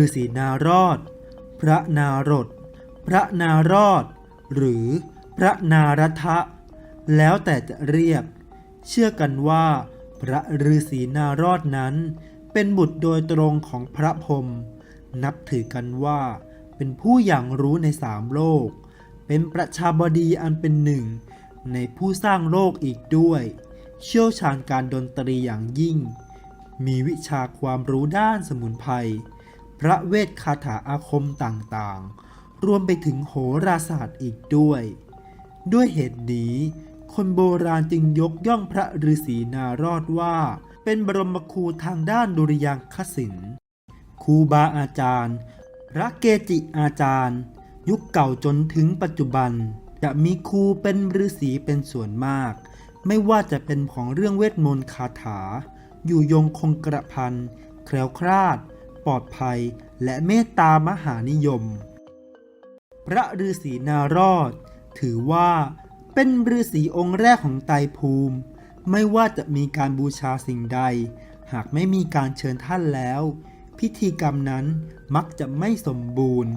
ฤาษีนารอด พระนารด พระนารอด หรือพระนารทะ แล้วแต่จะเรียก เชื่อกันว่า พระฤาษีนารอดนั้น เป็นบุตรโดยตรงของพระพรหมนับถือกันว่า เป็นผู้อย่างรู้ในสามโลก เป็นประชาบดีอันเป็นหนึ่ง ในผู้สร้างโลกอีกด้วย เชี่ยวชาญการดนตรีอย่างยิ่ง มีวิชาความรู้ด้านสมุนไพร พระเวทคาถาอาคมต่างๆ รวมไปถึงโหราศาสตร์อีกด้วย ด้วยเหตุนี้ คนโบราณจึงยกย่องพระฤาษีนารอดว่า เป็นบรมครูทางด้านดุริยางคศิลป์ครูบาอาจารย์ พระเกจิอาจารย์ ยุคเก่าจนถึงปัจจุบัน จะมีครูเป็นฤาษีเป็นส่วนมาก ไม่ว่าจะเป็นของเรื่องเวทมนต์คาถา อยู่ยงคงกระพันแคล้วคลาด ปลอดภัยและเมตตามหานิยม พระฤาษีนารอด ถือว่าเป็นฤาษีองค์แรกของไตรภูมิ ไม่ว่าจะมีการบูชาสิ่งใด หากไม่มีการเชิญท่านแล้ว พิธีกรรมนั้นมักจะไม่สมบูรณ์